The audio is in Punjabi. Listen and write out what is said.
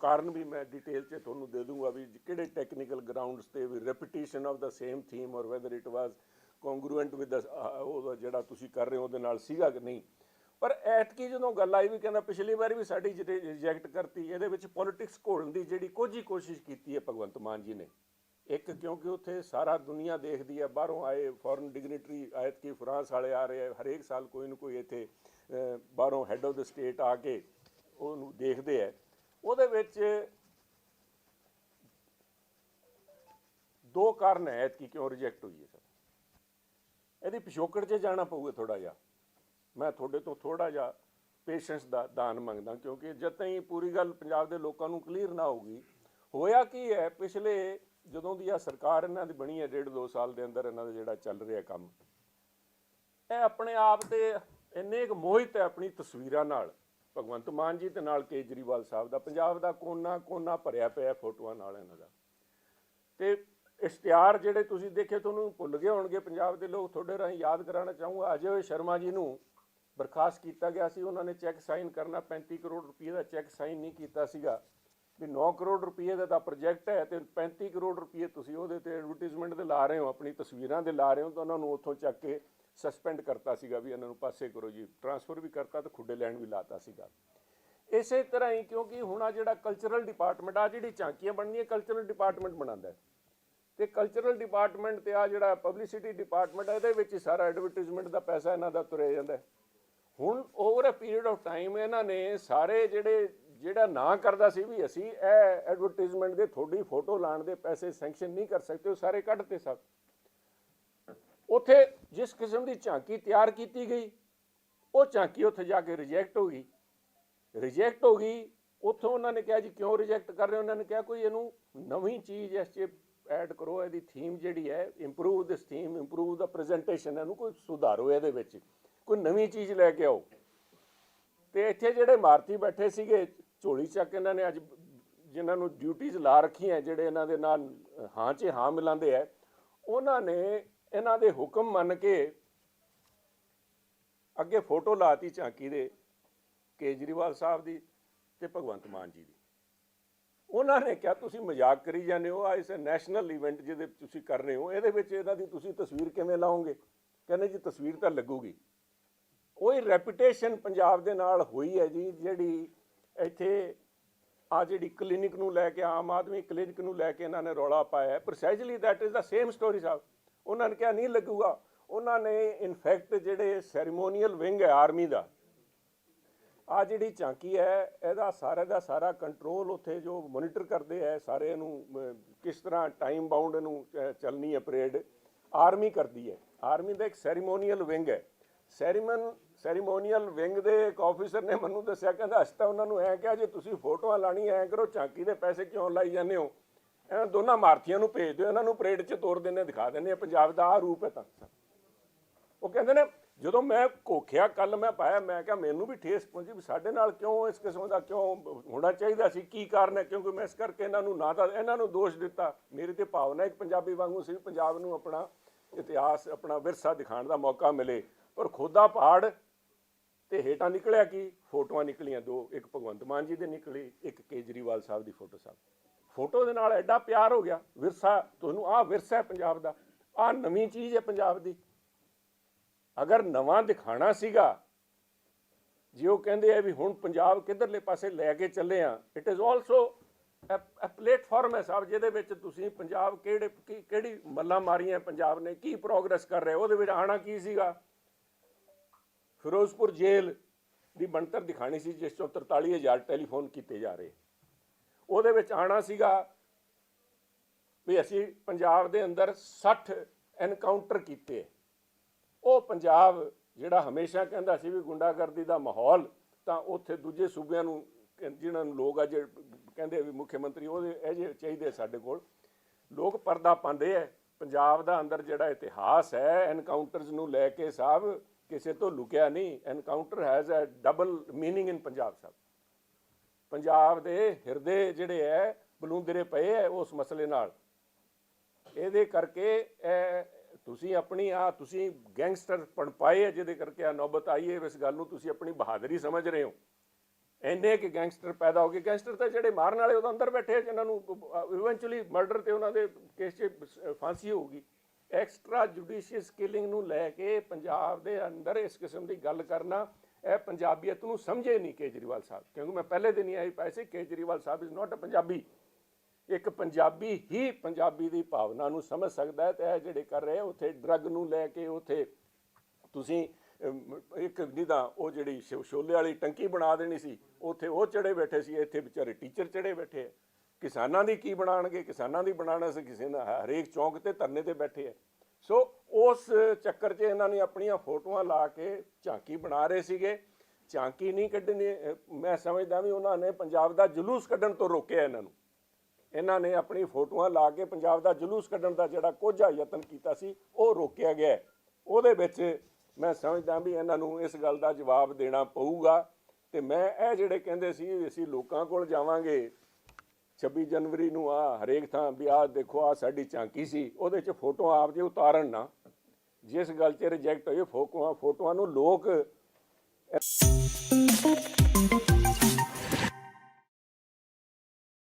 ਕਾਰਨ ਵੀ ਮੈਂ ਡਿਟੇਲ 'ਚ ਤੁਹਾਨੂੰ ਦੇ ਦੂੰਗਾ ਵੀ ਕਿਹੜੇ ਟੈਕਨੀਕਲ ਗਰਾਊਂਡਸ ਤੇ ਵੀ repetition of the same theme or whether it was congruent with ਉਹ ਜਿਹੜਾ ਤੁਸੀਂ ਕਰ ਰਹੇ ਹੋ, ਉਹਦੇ ਨਾਲ ਸੀਗਾ ਕਿ ਨਹੀਂ? ਪਰ ਐਤਕੀ ਜਦੋਂ ਗੱਲ ਆਈ ਵੀ ਕਹਿੰਦਾ ਪਿਛਲੀ ਵਾਰ ਵੀ ਸਾਡੀ ਰਿਜੈਕਟ ਕਰਤੀ, ਇਹਦੇ ਵਿੱਚ ਪੋਲਿਟਿਕਸ ਘੋਲਣ ਦੀ ਜਿਹੜੀ ਕੁਝ ਹੀ ਕੋਸ਼ਿਸ਼ ਕੀਤੀ ਹੈ ਭਗਵੰਤ ਮਾਨ ਜੀ ਨੇ। ਇੱਕ ਕਿਉਂਕਿ ਉੱਥੇ ਸਾਰਾ ਦੁਨੀਆ ਦੇਖਦੀ ਹੈ, ਬਾਹਰੋਂ ਆਏ ਫੋਰਨ ਡਿਗਨਿਟਰੀ ਆਇਤ ਕੀ ਫਰਾਂਸ ਵਾਲੇ ਆ ਰਹੇ ਹਰੇਕ ਸਾਲ ਕੋਈ ਨਾ ਕੋਈ ਇੱਥੇ ਬਾਹਰੋਂ ਹੈੱਡ ਆਫ ਦ ਸਟੇਟ ਆ ਕੇ ਉਹਨੂੰ ਦੇਖਦੇ ਹੈ ਉਹਦੇ ਵਿੱਚ ਦੋ ਕਾਰਨ ਹੈ ਕਿ ਕਿਉਂ ਰਿਜੈਕਟ ਹੋਈ ਹੈ ਸਰ। ਇਹਦੀ ਪਿਛੋਕੜ 'ਚ ਜਾਣਾ ਪਊਗਾ ਥੋੜਾ ਜਿਹਾ। ਮੈਂ ਤੁਹਾਡੇ ਤੋਂ ਥੋੜਾ ਜਿਹਾ ਪੇਸ਼ੈਂਸ ਦਾ ਦਾਨ ਮੰਗਦਾ ਕਿਉਂਕਿ ਜਦ ਤਾਈਂ ਪੂਰੀ ਗੱਲ ਪੰਜਾਬ ਦੇ ਲੋਕਾਂ ਨੂੰ ਕਲੀਅਰ ਨਾ ਹੋਊਗੀ, ਹੋਇਆ ਕੀ ਹੈ, ਪਿਛਲੇ ਜਦੋਂ ਦੀ ਆ ਸਰਕਾਰ ਇਹਨਾਂ ਦੀ ਬਣੀ ਹੈ, ਡੇਢ ਦੋ ਸਾਲ ਦੇ ਅੰਦਰ ਇਹਨਾਂ ਦਾ ਜਿਹੜਾ ਚੱਲ ਰਿਹਾ ਕੰਮ, ਇਹ ਆਪਣੇ ਆਪ ਤੇ ਇੰਨੇ ਕੁ ਮੋਹਿਤ ਹੈ ਆਪਣੀ ਤਸਵੀਰਾਂ ਨਾਲ। ਭਗਵੰਤ ਮਾਨ ਜੀ ਤੇ ਨਾਲ ਕੇਜਰੀਵਾਲ ਸਾਹਿਬ ਦਾ, ਪੰਜਾਬ ਦਾ ਕੋਨਾ ਕੋਨਾ ਭਰਿਆ ਪਿਆ ਫੋਟੋਆਂ ਨਾਲ ਇਹਨਾਂ ਦਾ। ਤੇ ਇਸ਼ਤਿਹਾਰ ਜਿਹੜੇ ਤੁਸੀਂ ਦੇਖੇ, ਤੁਹਾਨੂੰ ਭੁੱਲ ਗਏ ਹੋਣਗੇ, ਪੰਜਾਬ ਦੇ ਲੋਕ ਤੁਹਾਡੇ ਰਾਹੀਂ ਯਾਦ ਕਰਾਉਣਾ ਚਾਹੂੰਗਾ। ਅਜੇ ਸ਼ਰਮਾ ਜੀ ਨੂੰ ਬਰਖਾਸਤ ਕੀਤਾ ਗਿਆ ਸੀ, ਉਹਨਾਂ ਨੇ ਚੈੱਕ ਸਾਈਨ ਕਰਨਾ 35 ਕਰੋੜ ਰੁਪਏ ਦਾ ਚੈੱਕ ਸਾਈਨ ਨਹੀਂ ਕੀਤਾ ਸੀਗਾ। ਵੀ 9 ਕਰੋੜ ਰੁਪਏ ਦਾ ਤਾਂ ਪ੍ਰੋਜੈਕਟ ਹੈ ਤੇ 35 ਕਰੋੜ ਰੁਪਏ ਤੁਸੀਂ ਉਹਦੇ ਤੇ ਐਡਵਰਟਾਈਜ਼ਮੈਂਟ ਦੇ ਲਾ ਰਹੇ ਹੋ, ਆਪਣੀ ਤਸਵੀਰਾਂ ਦੇ ਲਾ ਰਹੇ ਹੋ, ਤਾਂ ਉਹਨਾਂ ਨੂੰ ਉੱਥੋਂ ਚੱਕ ਕੇ ਸਸਪੈਂਡ ਕਰਤਾ ਸੀਗਾ ਵੀ ਇਹਨਾਂ ਨੂੰ ਪਾਸੇ ਕਰੋ ਜੀ। ਟਰਾਂਸਫਰ ਵੀ ਕਰਤਾ ਤੇ ਖੁੱਡੇ ਲੈਣ ਵੀ ਲਾਤਾ ਸੀਗਾ। ਇਸੇ ਤਰ੍ਹਾਂ ਹੀ ਕਿਉਂਕਿ ਹੁਣ ਆ ਜਿਹੜਾ ਕਲਚਰਲ ਡਿਪਾਰਟਮੈਂਟ ਆ ਜਿਹੜੀ ਝਾਂਕੀਆਂ ਬਣਦੀਆਂ ਕਲਚਰਲ ਡਿਪਾਰਟਮੈਂਟ ਬਣਾਉਂਦਾ ਹੈ। ਤੇ ਕਲਚਰਲ ਡਿਪਾਰਟਮੈਂਟ ਤੇ ਆ ਜਿਹੜਾ ਪਬਲਿਸਿਟੀ ਡਿਪਾਰਟਮੈਂਟ ਹੈ ਇਹਦੇ ਵਿੱਚ ਹੀ ਸਾਰਾ ਐਡਵਰਟਾਈਜ਼ਮੈਂਟ ਦਾ ਪੈਸਾ ਇਹਨਾਂ ਦਾ ਤੁਰਿਆ ਜਾਂਦਾ ਹੁਣ over a period of time ਇਹਨਾਂ ਨੇ ਸਾਰੇ ਜਿਹੜੇ, ਜਿਹੜਾ ਨਾ ਕਰਦਾ ਸੀ ਵੀ ਅਸੀਂ ਇਹ ਐਡਵਰਟਾਈਜ਼ਮੈਂਟ ਦੇ ਤੁਹਾਡੀ ਫੋਟੋ ਲਾਣ ਦੇ ਪੈਸੇ ਸੈਂਕਸ਼ਨ ਨਹੀਂ ਕਰ ਸਕਦੇ, ਉਹ ਸਾਰੇ ਕੱਢਤੇ ਸਭ ਉੱਥੇ ਜਿਸ ਕਿਸਮ ਦੀ ਝਾਂਕੀ ਤਿਆਰ ਕੀਤੀ ਗਈ, ਉਹ ਝਾਂਕੀ ਉੱਥੇ ਜਾ ਕੇ ਰਿਜੈਕਟ ਹੋ ਗਈ। ਰਿਜੈਕਟ ਹੋ ਗਈ, ਉੱਥੋਂ ਉਹਨਾਂ ਨੇ ਕਿਹਾ ਜੀ, ਕਿਉਂ ਰਿਜੈਕਟ ਕਰ ਰਹੇ ਉਹਨਾਂ ਨੇ ਕਿਹਾ ਕੋਈ ਇਹਨੂੰ ਨਵੀਂ ਚੀਜ਼ ਇਸ 'ਚ ਐਡ ਕਰੋ, ਇਹਦੀ ਥੀਮ ਜਿਹੜੀ ਹੈ improve this theme improve the presentation ਇਹਨੂੰ ਕੋਈ ਸੁਧਾਰੋ ਇਹਦੇ ਵਿੱਚ, ਕੋਈ ਨਵੀਂ ਚੀਜ਼ ਲੈ ਕੇ ਆਓ। ਤੇ ਇੱਥੇ ਜਿਹੜੇ ਮਾਰਤੀ ਬੈਠੇ ਸੀਗੇ, ਝੋਲੀ ਚੱਕ ਇਹਨਾਂ ਨੇ ਅੱਜ ਜਿਨ੍ਹਾਂ ਨੂੰ ਡਿਊਟੀਆਂ ਲਾ ਰੱਖੀਆਂ, ਜਿਹੜੇ ਇਹਨਾਂ ਦੇ ਨਾਲ, ਹਾਂ 'ਚ ਹਾਂ ਮਿਲਾਉਂਦੇ ਆ, ਉਹਨਾਂ ਨੇ ਇਹਨਾਂ ਦੇ ਹੁਕਮ ਮੰਨ ਕੇ ਅੱਗੇ ਫੋਟੋ ਲਾਤੀ ਝਾਂਕੀ ਦੇ ਕੇਜਰੀਵਾਲ ਸਾਹਿਬ ਦੀ ਤੇ ਭਗਵੰਤ ਮਾਨ ਜੀ ਦੀ। ਉਹਨਾਂ ਨੇ ਕਿਹਾ, ਤੁਸੀਂ ਮਜ਼ਾਕ ਕਰੀ ਜਾਂਦੇ ਹੋ। ਆ ਇਸ ਨੈਸ਼ਨਲ ਇਵੈਂਟ ਜਿਹਦੇ ਤੁਸੀਂ ਕਰ ਰਹੇ ਹੋ, ਇਹਦੇ ਵਿੱਚ ਇਹਨਾਂ ਦੀ ਤੁਸੀਂ ਤਸਵੀਰ ਕਿਵੇਂ ਲਾਓਗੇ? ਕਹਿੰਦੇ, ਜੀ, ਤਸਵੀਰ ਤਾਂ ਲੱਗੂਗੀ। ਉਹੀ ਰੈਪੂਟੇਸ਼ਨ ਪੰਜਾਬ ਦੇ ਨਾਲ ਹੋਈ ਹੈ ਜੀ, ਜਿਹੜੀ ਇੱਥੇ ਆ ਜਿਹੜੀ ਕਲੀਨਿਕ ਨੂੰ ਲੈ ਕੇ, ਆਮ ਆਦਮੀ ਕਲੀਨਿਕ ਨੂੰ ਲੈ ਕੇ ਇਹਨਾਂ ਨੇ ਰੌਲਾ ਪਾਇਆ precisely that is the same story ਸਾਹਿਬ। ਉਹਨਾਂ ਨੇ ਕਿਹਾ, ਨਹੀਂ ਲੱਗੂਗਾ। ਉਹਨਾਂ ਨੇ ਇਨਫੈਕਟ ਜਿਹੜੇ ਸੈਰੀਮੋਨੀਅਲ ਵਿੰਗ ਹੈ ਆਰਮੀ ਦਾ ਆ ਜਿਹੜੀ ਝਾਂਕੀ ਹੈ, ਇਹਦਾ ਸਾਰਾ ਦਾ ਸਾਰਾ ਕੰਟਰੋਲ ਉੱਥੇ ਜੋ ਮੋਨੀਟਰ ਕਰਦੇ ਹੈ ਸਾਰੇ ਨੂੰ ਕਿਸ ਤਰ੍ਹਾਂ ਟਾਈਮ ਬਾਉਂਡ ਨੂੰ ਚੱਲਣੀ ਹੈ ਪਰੇਡ ਆਰਮੀ ਕਰਦੀ ਹੈ। ਆਰਮੀ ਦਾ ਇੱਕ ਸੈਰੀਮੋਨੀਅਲ ਵਿੰਗ ਹੈ। ਸੈਰੀਮਨ ਸੈਰੀਮੋਨੀਅਲ ਵਿੰਗ ਦੇ ਇੱਕ ਆਫੀਸਰ ਨੇ ਮੈਨੂੰ ਦੱਸਿਆ, ਕਹਿੰਦਾ, ਅਸੀਂ ਤਾਂ ਉਹਨਾਂ ਨੂੰ ਐ ਕਿਹਾ, ਜੇ ਤੁਸੀਂ ਫੋਟੋਆਂ ਲਾਣੀ ਐ ਕਰੋ ਝਾਂਕੀ ਦੇ ਪੈਸੇ ਕਿਉਂ ਲਾਈ ਜਾਂਦੇ ਹੋ? ਇਹਨਾਂ ਦੋਨਾਂ ਮਾਰਥੀਆਂ ਨੂੰ ਭੇਜ ਦਿਓ, ਇਹਨਾਂ ਨੂੰ ਪਰੇਡ 'ਚ ਤੋਰ ਦਿੰਦੇ, ਦਿਖਾ ਦਿੰਦੇ ਆ, ਪੰਜਾਬ ਦਾ ਆ ਰੂਪ ਹੈ ਤਾਂ। ਉਹ ਕਹਿੰਦੇ ਨੇ, ਜਦੋਂ ਮੈਂ ਕੋਖਿਆ ਕੱਲ ਮੈਂ ਪਾਇਆ, ਮੈਂ ਕਿਹਾ ਮੈਨੂੰ ਵੀ ਠੇਸ ਪਹੁੰਚੀ ਵੀ ਸਾਡੇ ਨਾਲ ਕਿਉਂ ਇਸ ਕਿਸਮ ਦਾ ਕਿਉਂ ਹੋਣਾ ਚਾਹੀਦਾ ਸੀ, ਕੀ ਕਾਰਨ ਹੈ, ਕਿਉਂਕਿ ਮੈਂ ਇਸ ਕਰਕੇ ਇਹਨਾਂ ਨੂੰ ਨਾ ਤਾਂ, ਇਹਨਾਂ ਨੂੰ ਦੋਸ਼ ਦਿੱਤਾ। ਮੇਰੀ ਤੇ ਭਾਵਨਾ ਇੱਕ ਪੰਜਾਬੀ ਵਾਂਗੂ ਸੀ ਪੰਜਾਬ ਨੂੰ ਆਪਣਾ ਇਤਿਹਾਸ, ਆਪਣਾ ਵਿਰਸਾ ਦਿਖਾਉਣ ਦਾ ਮੌਕਾ ਮਿਲੇ। ਪਰ ਖੋਦਾ ਪਹਾੜ ਤੇ ਹੇਠਾਂ ਨਿਕਲਿਆ ਕੀ? ਫੋਟੋਆਂ ਨਿਕਲੀਆਂ, ਦੋ, ਇੱਕ ਭਗਵੰਤ ਮਾਨ ਜੀ ਦੇ ਨਿਕਲੀ, ਇੱਕ ਕੇਜਰੀਵਾਲ ਸਾਹਿਬ ਦੀ ਫੋਟੋ ਸਾਹਿਬ। ਫੋਟੋ ਦੇ ਨਾਲ ਐਡਾ ਪਿਆਰ ਹੋ ਗਿਆ, ਵਿਰਸਾ, ਤੁਹਾਨੂੰ ਆਹ ਵਿਰਸਾ ਹੈ ਪੰਜਾਬ ਦਾ, ਆਹ ਨਵੀਂ ਚੀਜ਼ ਹੈ ਪੰਜਾਬ ਦੀ। ਅਗਰ ਨਵਾਂ ਦਿਖਾਣਾ ਸੀਗਾ, ਜੇ ਉਹ ਕਹਿੰਦੇ ਆ ਵੀ ਹੁਣ ਪੰਜਾਬ ਕਿੱਧਰਲੇ ਪਾਸੇ ਲੈ ਕੇ ਚੱਲੇ ਆ it is also a platform ਹੈ ਸਾਹਿਬ ਜਿਹਦੇ ਵਿੱਚ ਤੁਸੀਂ ਪੰਜਾਬ ਕਿਹੜੇ, ਕੀ- ਕਿਹੜੀ ਮੱਲਾਂ ਮਾਰੀਆਂ, ਪੰਜਾਬ ਨੇ ਕੀ ਪ੍ਰੋਗਰੈਸ ਕਰ ਰਿਹਾ, ਉਹਦੇ ਵਿੱਚ ਆਣਾ ਕੀ ਸੀਗਾ? ਫਿਰੋਜ਼ਪੁਰ ਜੇਲ੍ਹ ਦੀ ਬਣਤਰ ਦਿਖਾਣੀ ਸੀ, ਜਿਸ ਚੋਂ 43000 ਟੈਲੀਫੋਨ ਕੀਤੇ ਜਾ ਰਹੇ। ਉਹਦੇ ਵਿੱਚ ਆਣਾ ਸੀਗਾ ਵੀ ਅਸੀਂ ਪੰਜਾਬ ਦੇ ਅੰਦਰ 60 ਐਨਕਾਊਂਟਰ ਕੀਤੇ। ਉਹ ਪੰਜਾਬ ਜਿਹੜਾ ਹਮੇਸ਼ਾ ਕਹਿੰਦਾ ਸੀ ਵੀ ਗੁੰਡਾਗਰਦੀ ਦਾ ਮਾਹੌਲ, ਤਾਂ ਉੱਥੇ ਦੂਜੇ ਸੂਬਿਆਂ ਨੂੰ ਜਿਹਨਾਂ ਨੂੰ ਲੋਕ ਆ ਜੇ ਕਹਿੰਦੇ ਵੀ ਮੁੱਖ ਮੰਤਰੀ, ਉਹਦੇ ਇਹ ਜਿਹੇ ਚਾਹੀਦੇ ਸਾਡੇ ਕੋਲ। ਲੋਕ ਪਰਦਾ ਪਾਉਂਦੇ ਐ। ਪੰਜਾਬ ਦਾ ਅੰਦਰ ਜਿਹੜਾ ਇਤਿਹਾਸ ਹੈ ਐਨਕਾਊਂਟਰਸ ਨੂੰ ਲੈ ਕੇ ਸਾਹਿਬ ਕਿਸੇ ਤੋਂ ਲੁਕਿਆ ਨਹੀਂ। Encounter has a double meaning in Punjab ਸਾਹਿਬ ਪੰਜਾਬ ਦੇ ਹਿਰਦੇ ਜਿਹੜੇ ਐ, ਬਲੂੰਦਰੇ ਪਏ ਐ ਉਸ ਮਸਲੇ ਨਾਲ। ਇਹਦੇ ਕਰਕੇ ਤੁਸੀਂ ਆਪਣੀ ਆ, ਤੁਸੀਂ ਗੈਂਗਸਟਰ ਪਣ ਪਾਏ ਆ ਜਿਹਦੇ ਕਰਕੇ ਆ ਨੌਬਤ ਆਈ ਹੈ ਇਸ ਗੱਲ ਨੂੰ ਤੁਸੀਂ ਆਪਣੀ ਬਹਾਦਰੀ ਸਮਝ ਰਹੇ ਹੋ। ਇੰਨੇ ਕਿ ਗੈਂਗਸਟਰ ਪੈਦਾ ਹੋ ਗਏ। ਗੈਂਗਸਟਰ ਤਾਂ ਜਿਹੜੇ ਮਾਰਨ ਵਾਲੇ ਉਹ ਅੰਦਰ ਬੈਠੇ ਆ, ਜਿਨ੍ਹਾਂ ਨੂੰ ਇਵੈਂਚੁਅਲੀ ਮਰਡਰ ਤੇ ਉਹਨਾਂ ਦੇ ਕੇਸ 'ਚ ਫਾਂਸੀ ਹੋਊਗੀ। ਐਕਸਟਰਾ ਜੁਡੀਸ਼ੀਅਸ ਕਿਲਿੰਗ ਨੂੰ ਲੈ ਕੇ ਪੰਜਾਬ ਦੇ ਅੰਦਰ ਇਸ ਕਿਸਮ ਦੀ ਗੱਲ ਕਰਨਾ ਇਹ ਪੰਜਾਬੀਅਤ ਨੂੰ ਸਮਝੇ ਨਹੀਂ ਕੇਜਰੀਵਾਲ ਸਾਹਿਬ, ਕਿਉਂਕਿ ਮੈਂ ਪਹਿਲੇ ਦਿਨ ਹੀ ਆਈ ਪਾਈ ਸੀ, Kejriwal sahib is not a Punjabi. ਇੱਕ ਪੰਜਾਬੀ ਹੀ ਪੰਜਾਬੀ ਦੀ ਭਾਵਨਾ ਨੂੰ ਸਮਝ ਸਕਦਾ ਹੈ ਤੇ ਇਹ ਜਿਹੜੇ ਕਰ ਰਹੇ ਆ, ਉੱਥੇ ਡਰੱਗ ਨੂੰ ਲੈ ਕੇ ਉੱਥੇ ਤੁਸੀਂ ਇੱਕ ਨਿਦਾ ਉਹ ਜਿਹੜੀ ਸ਼ੋ- ਛੋਲੇ ਵਾਲੀ ਟੰਕੀ ਬਣਾ ਦੇਣੀ ਸੀ, ਉੱਥੇ ਉਹ ਚੜੇ ਬੈਠੇ ਸੀ, ਇੱਥੇ ਵਿਚਾਰੇ ਟੀਚਰ ਚੜੇ ਬੈਠੇ ਆ। ਕਿਸਾਨਾਂ ਦੀ ਕੀ ਬਣਾਣਗੇ ਕਿਸਾਨਾਂ ਦੀ ਬਣਾਣਾ ਸੀ, ਕਿਸੇ ਦਾ ਹਰੇਕ ਚੌਂਕ ਤੇ ਧਰਨੇ ਤੇ ਬੈਠੇ ਆ। ਸੋ ਉਸ ਚੱਕਰ 'ਚ ਇਹਨਾਂ ਨੇ ਆਪਣੀਆਂ ਫੋਟੋਆਂ ਲਾ ਕੇ ਝਾਂਕੀ ਬਣਾ ਰਹੇ ਸੀਗੇ। ਝਾਂਕੀ ਨਹੀਂ ਕੱਢਣੀ ਮੈਂ ਸਮਝਦਾ ਵੀ ਉਹਨਾਂ ਨੇ ਪੰਜਾਬ ਦਾ ਜਲੂਸ ਕੱਢਣ ਤੋਂ ਰੋਕਿਆ ਇਹਨਾਂ ਨੂੰ। ਇਹਨਾਂ ਨੇ ਆਪਣੀ ਫੋਟੋਆਂ ਲਾ ਕੇ ਪੰਜਾਬ ਦਾ ਜਲੂਸ ਕੱਢਣ ਦਾ ਜਿਹੜਾ ਕੋਝਾ ਯਤਨ ਕੀਤਾ ਸੀ, ਉਹ ਰੋਕਿਆ ਗਿਆ। ਉਹਦੇ ਵਿੱਚ ਮੈਂ ਸਮਝਦਾ ਵੀ ਇਹਨਾਂ ਨੂੰ ਇਸ ਗੱਲ ਦਾ ਜਵਾਬ ਦੇਣਾ ਪਊਗਾ ਤੇ ਮੈਂ ਇਹ ਜਿਹੜੇ ਕਹਿੰਦੇ ਸੀ ਅਸੀਂ ਲੋਕਾਂ ਕੋਲ ਜਾਵਾਂਗੇ 26 ਜਨਵਰੀ ਨੂੰ ਆ ਹਰੇਕ ਥਾਂ ਵੀ ਆਹ ਦੇਖੋ ਆ ਸਾਡੀ ਝਾਂਕੀ ਸੀ, ਉਹਦੇ 'ਚ ਫੋਟੋਆਂ ਆਪ ਜੇ ਉਤਾਰਨ ਨਾ। ਜਿਸ ਗੱਲ 'ਚ ਰਿਜੈਕਟ ਹੋਈ ਫੋਟੋਆਂ ਫੋਟੋਆਂ ਨੂੰ ਲੋਕ